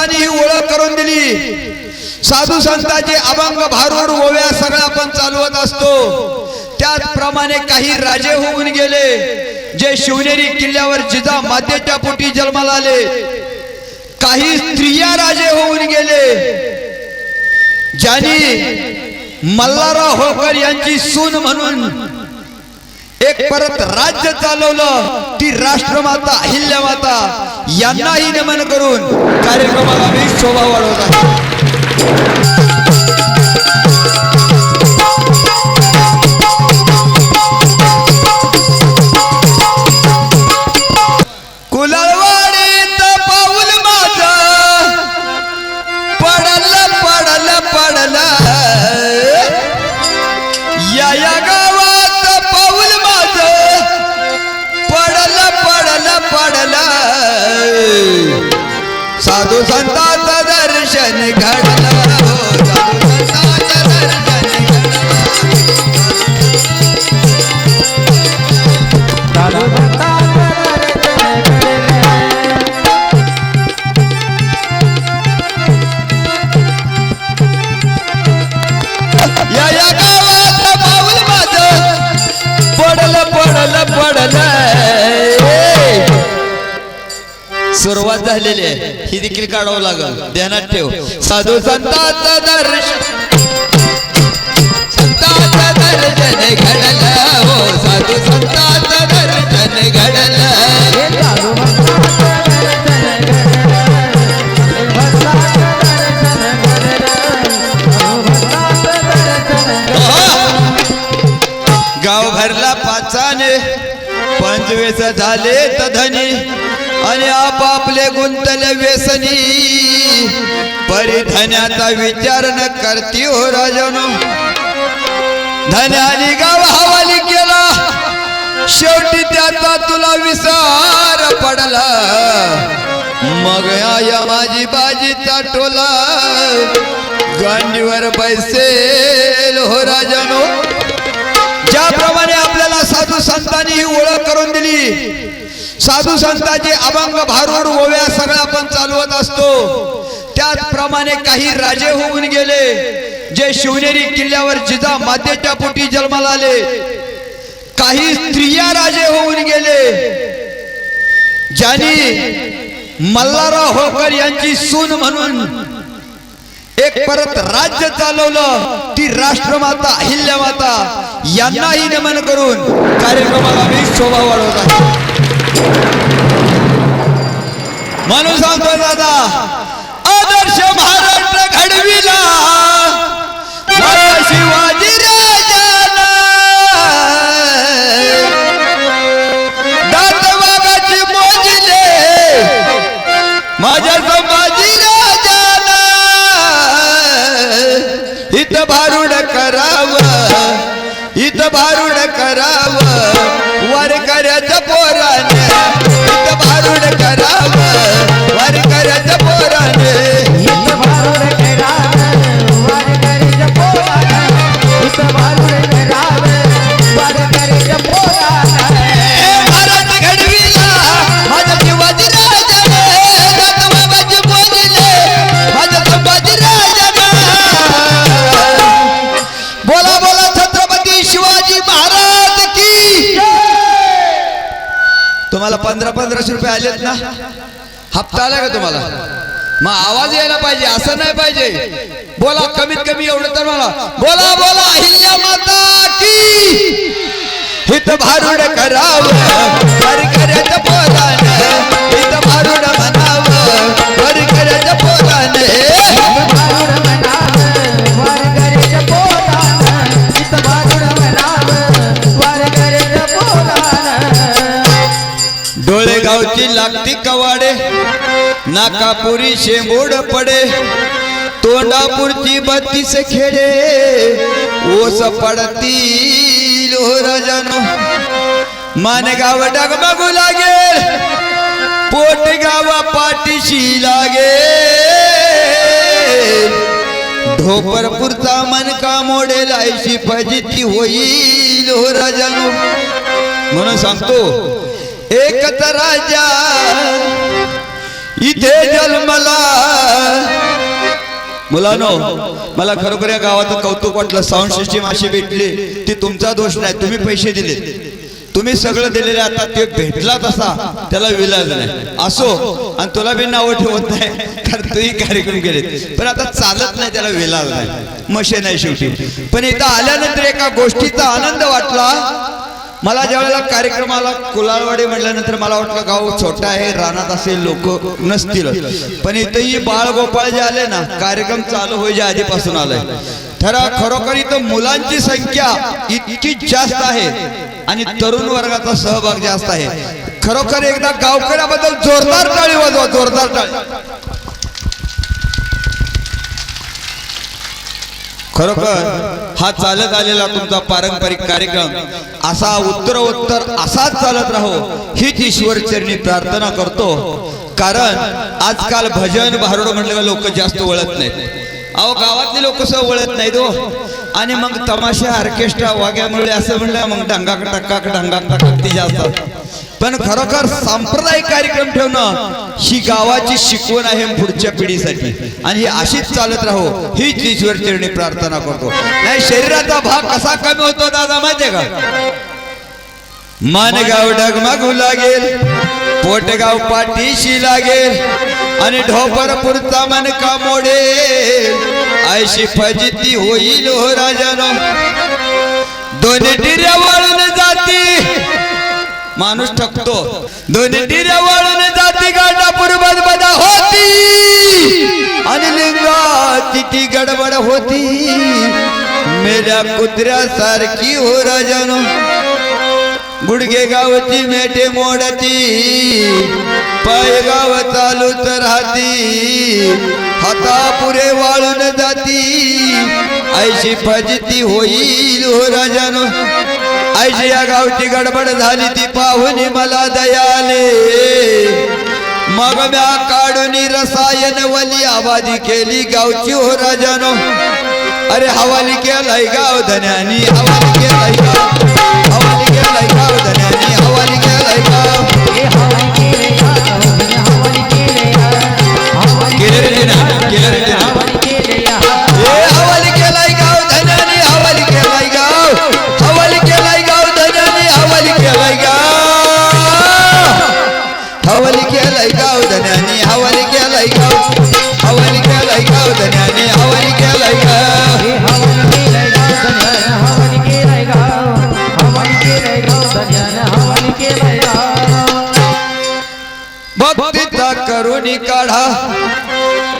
संतांनी ही ओळख करून दिली. साधू संतांचे अभंग भारूड ओव्या सगळा आपण चालवत असतो. त्याचप्रमाणे काही राजे होऊन गेले जे शिवनेरी किल्ल्यावर जिजा मातेच्या पोटी जन्माला आले. काही स्त्रिया राजे होऊन गेले ज्यांनी मल्हारराव होकर यांची सून म्हणून एक परत राज्य चालवलं ती राष्ट्रमाता अहिल्यामाता. यांनाही नमन करून कार्यक्रमाला मी शोभा वाढवत आहे. साधू संतांचं दर्शन घडलं सुरुवात झालेली आहे. ही देखील काढावं लागल. ध्यानात ठेव. साधू संतांचं दर्शन. संतांचं दर्शन घडलं. हो साधू संतांचं दर्शन घडलं. गाव भरला पाचाने. पंचवेस झाले तधनी. आणि आपापले गुंतले व्यसनी. परिधन्याचा विचार न करती हो राजानो. धन्याने गाव हवाली केला. शेवटी त्याचा तुला विसार पडला. मग या माझी बाजीचा टोला गांडीवर बैसेल हो राजानो. ज्याप्रमाणे आपल्याला साधू संतांनी ही ओळख करून दिली साधू संतांचे अभंग भारूड ओव्या सगळा आपण चालवत असतो. त्याचप्रमाणे काही राजे होऊन गेले जे शिवनेरी किल्ल्यावर जिजा मातेच्या पोटी जन्माला आले. काही स्त्रिया राजे होऊन गेले ज्यांनी मल्हारराव होकर यांची सून म्हणून एक परत राज्य चालवलं ती राष्ट्रमाता अहिल्यामाता यांनाही नमन करून कार्यक्रमाला मी शोभा वाढवत आहे. म्हणून सांगतो दादा आदर्श महाराष्ट्र घडविला. शिवाजी राजाला. मोजले. माझ्या संभाजी राजाला. हित भारुड करावं हित भारुड करावं. वर भारुड कराव पंधरा पंधराशे रुपये आलेत ना? हप्ता आला का तुम्हाला? मग आवाज यायला पाहिजे असं नाही पाहिजे. बोला कमीत कमी एवढं तर मला. बोला बोला अहिल्या माता की. हित भारुड करावं. बोला हित भारुड म्हणा डोळे गावची लागती कवाडे नाकापुरी शेंबूड पडे. तोंडापूरची बत्तीस खेडे. ओस पडतील हो राजानो मानगाव डगमगू लागेल. पोट गावा पाठीशी लागेल. ढोपरपूरचा मनका मोडेल ऐशी फजिती होईल हो राजानो म्हणून सांगतो एकच राजा इथे जन्मला. मुलानो मला खरोखर या गावात कौतुक वाटलं. साऊंड सिस्टीम अशी भेटली ती तुमचा दोष नाही तुम्ही पैसे दिले. तुम्ही सगळं दिलेले आता ते भेटला तसा त्याला विलाज नाही. असो आणि तुला बी नावं ठेवत नाही कारण तूही कार्यक्रम केले पण आता चालत नाही त्याला विलाज नाही. मशे नाही शेवटी. पण इथं आल्यानंतर एका गोष्टीचा आनंद वाटला मला ज्यावेळेला कार्यक्रमाला कुलाळवाडी म्हटल्यानंतर मला वाटलं गाव छोटा आहे रानात असे लोक नसतील पण इथंही बाळ गोपाळ जे आले ना कार्यक्रम चालू होईच्या आधीपासून आलाय. ठरा खरोखर इथं मुलांची संख्या इतकी जास्त आहे आणि तरुण वर्गाचा सहभाग जास्त आहे. खरोखर एकदा गावकऱ्याबद्दल जोरदार टाळी वाजवा जोरदार टाळी. खरोखर हा चालत आलेला तुमचा पारंपरिक कार्यक्रम असा उत्तरोत्तर असाच चालत राहो हीच ईश्वर चरणी प्रार्थना करतो. कारण आजकाल भजन भारुड म्हटलं लोक जास्त वळत नाहीत. अहो गावातले लोक सह वळत नाहीत हो. आणि मग तमाशा ऑर्केस्ट्रा वाग्यामुळे असं म्हणलं मग ढंगाक टक्का ढंगाक टक्का ती जास्त. पण खरोखर सांप्रदायिक कार्यक्रम ठेवणं ही गावाची शिकवण आहे पुढच्या पिढीसाठी. आणि अशीच चालत राहो हीच ईश्वर चरणी प्रार्थना करतो. नाही शरीराचा भाग कसा कमी होतो दादा माहितीये का? मानगाव डगमगू लागेल पोटगाव पाठीशी लागेल आणि ढोपर पुरता मन का मोडेल? ऐशी फजिती होईल हो राजानो. दोन्ही टिऱ्या वळून जाती माणूस ठकतो. दोन्ही वाळून जाती गाठापूर बदबदा होती. आणि लिंगाची ती गडबड होती. मेल्या कुत्र्यासारखी हो राजानो. गुडगे गावची मेटे मोडती. पाय गाव चालूच राहती. हाता पुरे वाळून जाती. ऐशी फजिती होईल हो राजानो. ऐशी या गावची गडबड झाली ती पाहुणी मला दयाले. मग म्या काढून रसायन वली आवाजी केली गावची हो राजानो. अरे हवाली केलाय गाव धन्यानी हवाली केलाय गाव हवाली केलाय गाव. हवाली केलाय गाव धन्यानी हवाली केलाय गाव. हवाली केलाय गाव धन्यानी हवाली केलाय गाव. भक्तीचा करुणी काढा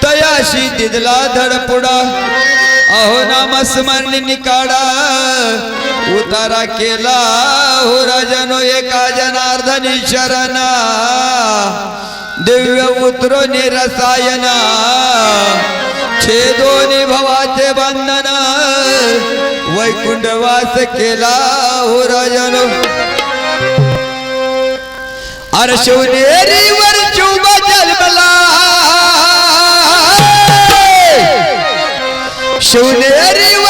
तयाशी दिदला धडपुडा. अहो नामस्मरणी निकाडा काढा. उतारा केला हो राजनो एका जनार्दनी शरणा. दिव्य उतरो रसायना. छेदोनी भवाचे बंधन. वैकुंठ वास केला हो राजनो. अरे शिवनेरीवर शुभ जन्मला. शिवनेरीवर